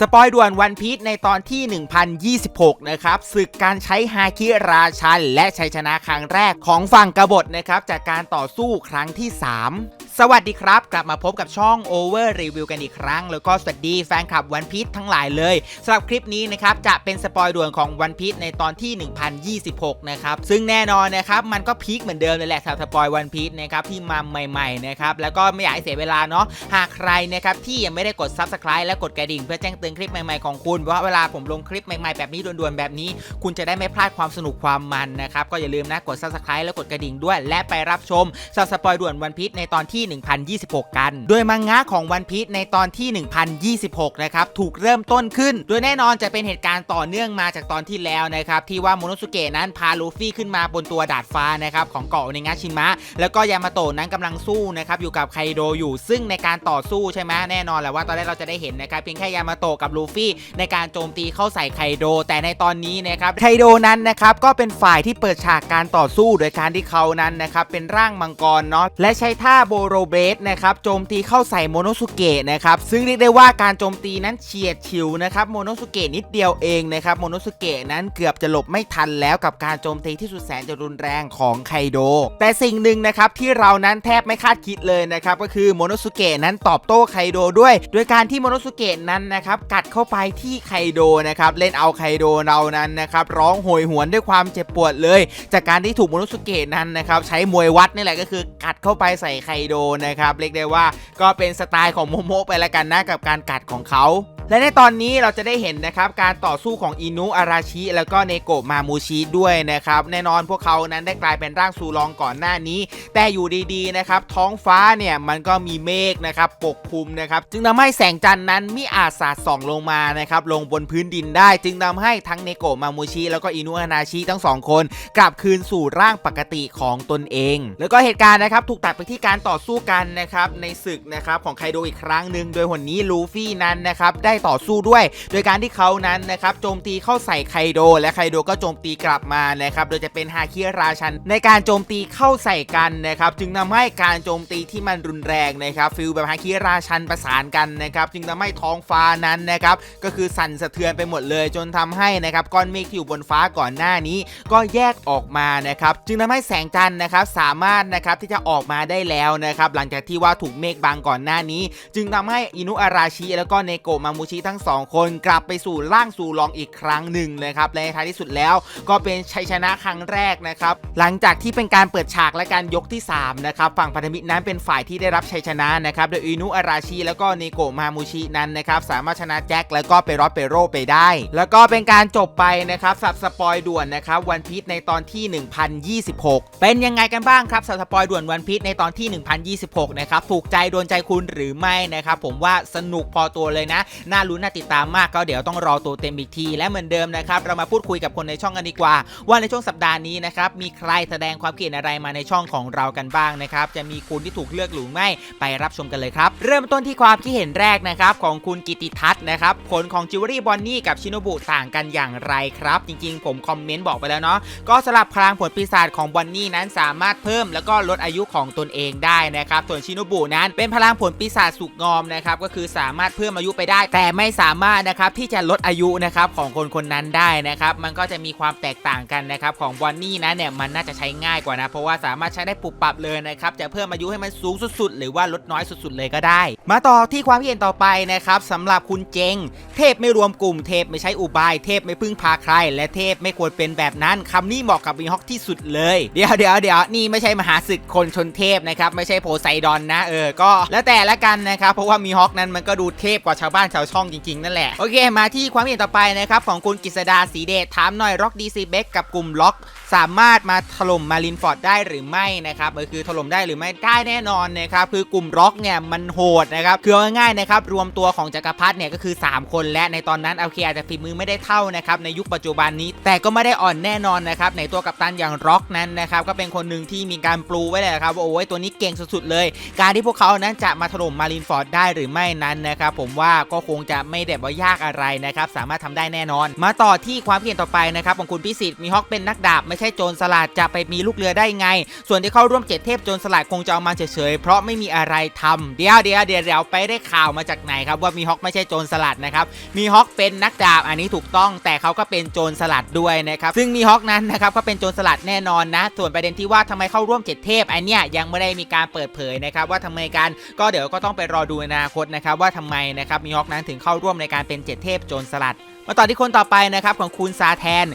สปอยด่วนวันพีชในตอนที่ 1026 นะครับศึกการใช้ฮาคิราชัน และชัยชนะครั้งแรกของฝั่งกบฏนะครับ จากการต่อสู้ครั้งที่ 3 สวัสดีครับ กลับมาพบกับช่อง Over Review กันอีกครั้ง แล้วก็สวัสดีแฟนคลับวันพี e ทั้งหลายเลยสำหรับคลิปนี้นะครับจะเป็นสปอยด่วนของวันพี e ในตอนที่ 1026 นะครับซึ่งแน่นอนนะครับมันก็พีคเหมือนเดิมเลยแหละสำหรับสปอยวันพี e นะครับที่มาใหม่ๆนะครับแล้วก็ไม่อยากให้เสียเวลาเนาะหากใครนะครับที่ยังไม่ได้กด Subscribe และกดกระดิ่ง เพื่อแจ้งเตือนคลิปใหม่ๆของคุณเพราะเวลาผมลงคลิปใหม่ๆแบบนี้ด่วนๆแบบนี้ คุณจะได้ไม่พลาดความสนุกความมันนะครับก็อย่าลืมนะกด Subscribe และกดกระดิ่งด้วย และไปรับชมสสปอยด่วนวันพีชในตอนที่1026 กัน โดยมังงะของวันพีชในตอนที่ 1026 นะครับ ถูกเริ่มต้นขึ้น โดยแน่นอนจะเป็นเหตุการณ์ต่อเนื่องมาจากตอนที่แล้วนะครับ ที่ว่าโมโนสุเกะนั้นพาลูฟี่ขึ้นมาบนตัวดาดฟ้านะครับของเกาะในงาชิมะ แล้วก็ยามาโตะนั้นกำลังสู้นะครับอยู่กับไคโดอยู่ ซึ่งในการต่อสู้ใช่ไหมแน่นอนแหละว่าตอนแรกเราจะได้เห็นนะครับเพียงแค่ยามาโตะกับลูฟี่ในการโจมตีเข้าใส่ไคโด แต่ในตอนนี้นะครับไคโดนั้นนะครับก็เป็นฝ่ายที่เปิดฉากการต่อสู้โดยการที่เขานั้นนะครับเป็นร่างมังกรเนาะและใช้ท่าโบโรเบสนะครับโจมตีเข้าใส่โมโนสุเกะนะครับซึ่งเรียกได้ว่าการโจมตีนั้นเฉียดฉิวนะครับโมโนสุเกะนิดเดียวเองนะครับโมโนสุเกะนั้นเกือบจะหลบไม่ทันแล้วกับการโจมตีที่สุดแสนจะรุนแรงของไคโด แต่สิ่งหนึ่งนะครับที่เรานั้นแทบไม่คาดคิดเลยนะครับก็คือโมโนสุเกะนั้นตอบโต้ไคโดด้วยโดยการที่โมโนสุเกะนั้นนะครับกัดเข้าไปที่ไคโดนะครับเล่นเอาไคโดเรานั้นนะครับร้องโหยหวนด้วยความเจ็บปวดเลย จากการที่ถูกโมโนสุเกะนั้นนะครับใช้มวยวัดนี่แหละก็คือกัดเข้าไปใส่ไคโดนะครับเรียกได้ว่าก็เป็นสไตล์ของโมโมะไปละกันนะกับการกัดของเขา และในตอนนี้เราจะได้เห็นนะครับการต่อสู้ของอินุอาราชิ แล้วก็เนโกะมามูชิด้วยนะครับแน่นอนพวกเขานั้นได้กลายเป็นร่างซูรองก่อนหน้านี้ แต่อยู่ดีๆนะครับท้องฟ้าเนี่ยมันก็มีเมฆนะครับปกคลุมนะครับจึงทำให้แสงจันทร์นั้นมิอาจสาดส่องลงมานะครับลงบนพื้นดินได้ จึงทำให้ทั้งเนโกะมามูชิ แล้วก็อินุอาราชิทั้งสองคน กลับคืนสู่ร่างปกติของตนเอง แล้วก็เหตุการณ์นะครับถูกตัดไปที่การต่อสู้กันนะครับในศึกนะครับของไคโดอีกครั้งหนึ่งโดยหนนี้ลูฟี่นั้นนะครับได้ต่อสู้ด้วย โดยการที่เขานั้นนะครับโจมตีเข้าใส่ไคโด และไคโดก็โจมตีกลับมานะครับโดยจะเป็นฮาคิราชัน ในการโจมตีเข้าใส่กันนะครับจึงทำให้การโจมตีที่มันรุนแรงนะครับฟิลแบบฮาคิราชันประสานกันนะครับจึงทำให้ท้องฟ้านั้นนะครับก็คือสั่นสะเทือนไปหมดเลย จนทำให้นะครับก้อนเมฆที่อยู่บนฟ้าก่อนหน้านี้ ก็แยกออกมานะครับจึงทำให้แสงจันทร์นะครับสามารถนะครับที่จะออกมาได้แล้วนะครับหลังจากที่ว่าถูกเมฆบังก่อนหน้านี้ จึงทำให้อินุอาราชิแล้วก็เนโกะมามูชิทั้งสองคนกลับไปสู่ร่างสู่รองอีกครั้งหนึ่งนะครับและในท้ายที่สุดแล้วก็เป็นชัยชนะครั้งแรกนะครับหลังจากที่เป็นการเปิดฉากและการยกที่3นะครับฝั่งพันธมิตรนั้นเป็นฝ่ายที่ได้รับชัยชนะนะครับโดยอินุอาราชิแล้วก็เนโกะมามูชินั้นนะครับสามารถชนะแจ็คแล้วก็เปรอสเปโรไปได้ แล้วก็เป็นการจบไปนะครับสับสปอยด่วนนะครับวันพีชในตอนที่ 1026 เป็นยังไงกันบ้างครับสับสปอยด่วนวันพีชในตอนที่ 1026 นะครับถูกใจโดนใจคุณหรือไม่นะครับผมว่าสนุกพอตัวเลยนะนน่าลุ้นน่าติดตามมากก็เดี๋ยวต้องรอตัวเต็มอีกที และเหมือนเดิมนะครับ เรามาพูดคุยกับคนในช่องกันดีกว่า ว่าในช่วงสัปดาห์นี้นะครับมีใครแสดงความคิดเห็นอะไรมาในช่องของเรากันบ้างนะครับจะมีคุณที่ถูกเลือกหรือไม่ไปรับชมกันเลยครับ เริ่มต้นที่ความคิดเห็นแรกนะครับของคุณกิติทัศน์นะครับผลของจิวเวลรี่บอนนี่กับชินโนบุต่างกันอย่างไรครับ จริงๆ ผมคอมเมนต์บอกไปแล้วเนาะก็สลับพลังผลปีศาจของบอนนี่นั้นสามารถเพิ่ม แล้วก็ลดอายุของตนเองได้นะครับส่วนชินโนบุนั้นเป็นพลังผลปีศาจสุกงอมนะครับก็คือสามารถเพิ่มอายุไปได้แต่แต่ไม่สามารถนะครับที่จะลดอายุนะครับของคนคนนั้นได้นะครับ มันก็จะมีความแตกต่างกันนะครับของบอนนี่นั้นเนี่ยมันน่าจะใช้ง่ายกว่านะ เพราะว่าสามารถใช้ได้ปุบปับเลยนะครับจะเพิ่มอายุให้มันสูงสุดๆ หรือว่าลดน้อยสุดๆเลยก็ได้ มาต่อที่ความคิดเห็นต่อไปนะครับสำหรับคุณเจง เทพไม่รวมกลุ่มเทพไม่ใช้อุบาย เทพไม่พึ่งพาใคร และเทพไม่ควรเป็นแบบนั้นคำนี้เหมาะกับมีฮอกที่สุดเลยเดี๋ยวเดี๋ยวเดี๋ยวนี่ไม่ใช่มหาศึกคนชนเทพนะครับไม่ใช่โพไซดอนนะเออก็แล้วแต่ละกันนะครับเพราะว่ามีฮอกนั้นมันก็ดูเทพกว่าชาวบ้านชาวช่องจริง ๆ นั่นแหละ โอเค มาที่ความเห็นต่อไปนะครับ ของคุณกฤษดาสีเดชถามหน่อยร็อกดีซีเบกกับกลุ่มล็อก สามารถมาถล่มมารินฟอร์ดได้หรือไม่นะครับเออคือถล่มได้หรือไม่ได้แน่นอนนะครับคือกลุ่มร็อกเนี่ยมันโหดนะครับคือเอาง่ายๆนะครับรวมตัวของจักรพรรดิเนี่ยก็คือ 3 คนและในตอนนั้นโอเคอาจจะฝีมือไม่ได้เท่านะครับในยุคปัจจุบันนี้ แต่ก็ไม่ได้อ่อนแน่นอนนะครับในตัวกัปตันอย่างร็อกนั้นนะครับก็เป็นคนหนึ่งที่มีการปลูไว้เลยนะครับว่าโอ้ยตัวนี้เก่งสุดๆเลย การที่พวกเขานั้นจะมาถล่มมารินฟอร์ดได้หรือไม่นั้นนะครับผมว่าก็คงจะไม่แบบว่ายากอะไรนะครับสามารถทำได้แน่นอน มาต่อที่ความเห็นต่อไปนะครับของคุณพิสิทธิ์มีฮอกเป็นนักดาบไม่ใช่โจรสลัดจะไปมีลูกเรือได้ไง ส่วนที่เข้าร่วมเจ็ดเทพโจรสลัดคงจะเอามาเฉยๆเพราะไม่มีอะไรทำเดี๋ยวเดี๋ยวเดี๋ยวเดี๋ยวไปได้ข่าวมาจากไหนครับว่ามีฮอกไม่ใช่โจรสลัดนะครับมีฮอกเป็นนักดาบอันนี้ถูกต้องแต่เขาก็เป็นโจรสลัดด้วยนะครับซึ่งมีฮอกนั้นนะครับก็เป็นโจรสลัดแน่นอนนะ ส่วนประเด็นที่ว่าทำไมเข้าร่วมเจ็ดเทพอันเนี้ยยังไม่ได้มีการเปิดเผยนะครับว่าทำไมกันก็เดี๋ยวก็ต้องไปรอดูอนาคตนะครับว่าทำไมนะครับมีฮอกนั้นถึงเข้าร่วมในการเป็นเจ็ดเทพโจรสลัด มาต่อที่คนต่อไปนะครับของคุณซาแทน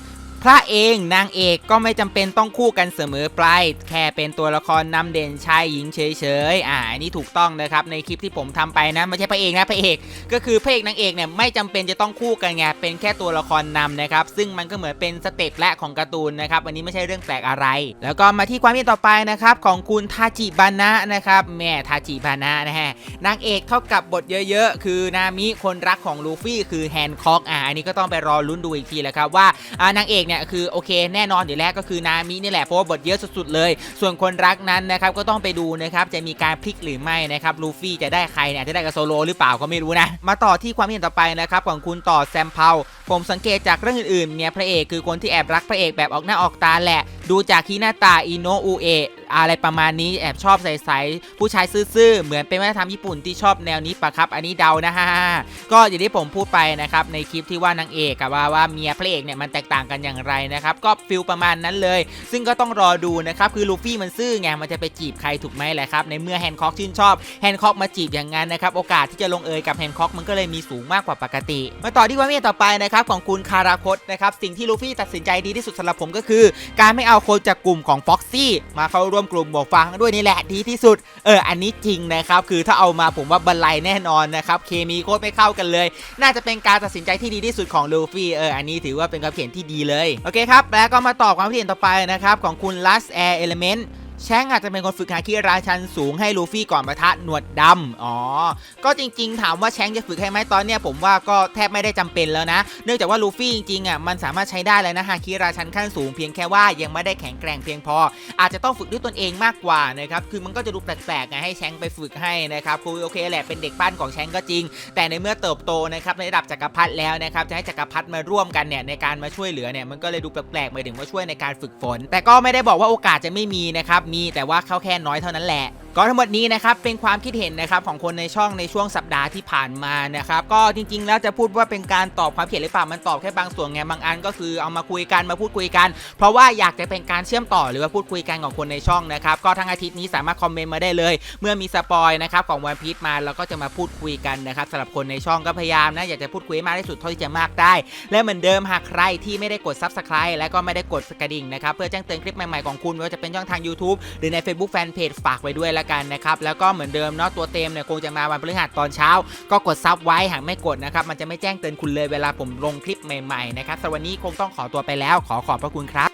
พระเองนางเอกก็ไม่จำเป็นต้องคู่กันเสมอไป แค่เป็นตัวละครนำเด่นชายหญิงเฉยๆ อ่าอันนี้ถูกต้องนะครับในคลิปที่ผมทำไปนะไม่ใช่พระเอกนะพระเอก ก็คือพระเอกนางเอกเนี่ยไม่จำเป็นจะต้องคู่กันไงเป็นแค่ตัวละครนำนะครับซึ่งมันก็เหมือนเป็นสเต็ปและของการ์ตูนนะครับอันนี้ไม่ใช่เรื่องแปลกอะไร แล้วก็มาที่ความคิดต่อไปนะครับของคุณทาจิบานะนะครับแม่ทาจิบานะนะฮะนางเอกเท่ากับบทเยอะๆ คือนามิคนรักของลูฟี่คือแฮนค็อกอ่าอันนี้ก็ต้องไปรอลุ้นดูอีกทีแหละครับว่าอ่านางเอกเนี่ยคือโอเคแน่นอนอยู่แล้วก็คือนามินี่แหละเพราะว่าบทเยอะสุดๆเลย ส่วนคนรักนั้นนะครับก็ต้องไปดูนะครับจะมีการพลิกหรือไม่นะครับลูฟี่จะได้ใครเนี่ยจะได้กับโซโลหรือเปล่าก็ไม่รู้นะ มาต่อที่ความเห็นต่อไปนะครับของคุณต่อแซมเพาผมสังเกตจากเรื่องอื่นๆเนี่ยพระเอกคือคนที่แอบรักพระเอกแบบออกหน้าออกตาแหละ ดูจากคีหน้าตาอิโนอุเอะอะไรประมาณนี้แอบชอบใสๆผู้ชายซื่อๆ เหมือนเป็นวัฒนธรรมญี่ปุ่นที่ชอบแนวนี้ปะครับ อันนี้เดานะฮะก็อย่างที่ผมพูดไปนะครับในคลิปที่ว่านางเอกกับว่าว่าเมียพระเอกเนี่ยมันแตกต่างกันอย่างไรนะครับก็ฟิลประมาณนั้นเลย ซึ่งก็ต้องรอดูนะครับคือลูฟี่มันซื่อไงมันจะไปจีบใครถูกไหมแหละครับในเมื่อแฮนค็อกชื่นชอบแฮนค็อกมาจีบอย่างนั้นนะครับโอกาสที่จะลงเอยกับแฮนค็อกมันก็เลยมีสูงมากกว่าปกติ มาต่อที่ความเห็นต่อไปนะครับของคุณคาราคตนะครับสิ่งที่ลูฟี่ตัดสินใจดีที่สุดสำหรับผมก็คือ การไม่เอาคนจากกลุ่มของฟ็อกซี่มาเข้าร่วมกลุ่มหมวกฟางด้วยนี่แหละดีที่สุด เออ อันนี้จริงนะครับ คือถ้าเอามาผมว่าบรรลัยแน่นอนนะครับ เคมีโคตรไม่เข้ากันเลย น่าจะเป็นการตัดสินใจที่ดีที่สุดของลูฟี่เออ อันนี้ถือว่าเป็นความเห็นที่ดีเลย โอเคครับ แล้วก็มาตอบความเห็นต่อไปนะครับของคุณ Last Air Element แชงอาจจะเป็นคนฝึกฮาคิราชันสูงให้ลูฟี่ก่อนประทะหนวดดำอ๋อ ก็จริงๆ ถามว่าแชงจะฝึกให้ไหมตอนเนี้ยผมว่าก็แทบไม่ได้จำเป็นแล้วนะ เนื่องจากว่าลูฟี่จริงๆอะมันสามารถใช้ได้เลยนะฮาคิราชันขั้นสูงเพียงแค่ว่ายังไม่ได้แข็งแกร่งเพียงพอ อาจจะต้องฝึกด้วยตนเองมากกว่านะครับ คือมันก็จะดูแปลกๆไงให้แชงไปฝึกให้นะครับคือโอเคแหละเป็นเด็กบ้านของแชงก็จริง แต่ในเมื่อเติบโตนะครับในระดับจักรพรรดิแล้วนะครับจะให้จักรพรรดิมาร่วมกันเนี่ยในการมาช่วยเหลือเนี่ยมันก็เลยดูแปลกๆหมายถึงว่าช่วยในการฝึกฝน แต่ก็ไม่ได้บอกว่าโอกาสจะไม่มีนะครับมีแต่ว่าเขาแค่น้อยเท่านั้นแหละก็ทั้งหมดนี้นะครับเป็นความคิดเห็นนะครับของคนในช่องในช่วงสัปดาห์ที่ผ่านมานะครับก็จริงๆ แล้วจะพูดว่าเป็นการตอบความคิดเห็นหรือเปล่ามันตอบแค่บางส่วนไงบางอันก็คือเอามาคุยกันมาพูดคุยกัน เพราะว่าอยากจะเป็นการเชื่อมต่อหรือว่าพูดคุยกันของคนในช่องนะครับก็ทั้งอาทิตย์นี้สามารถคอมเมนต์มาได้เลย เมื่อมีสปอยนะครับของวันพีชมาเราก็จะมาพูดคุยกันนะครับสำหรับคนในช่องก็พยายามนะอยากจะพูดคุยมากที่สุดเท่าที่จะมากได้ และเหมือนเดิมหากใครที่ไม่ได้กด subscribe และก็ไม่ได้กดกระดิ่งนะครับเพื่อแจ้งเตือนคลิปใหม่ๆของคุณไม่ว่าจะเป็นช่องทาง YouTube หรือใน Facebook Fanpage ฝากไว้ด้วยละกันนะครับแล้วก็เหมือนเดิมเนาะตัวเต็มเนี่ยคงจะมาวันพฤหัสตอนเช้า ก็กดซับไว้หากไม่กดนะครับมันจะไม่แจ้งเตือนคุณเลยเวลาผมลงคลิปใหม่ๆนะครับสำหรับวันนี้คงต้องขอตัวไปแล้วขอขอบพระคุณครับ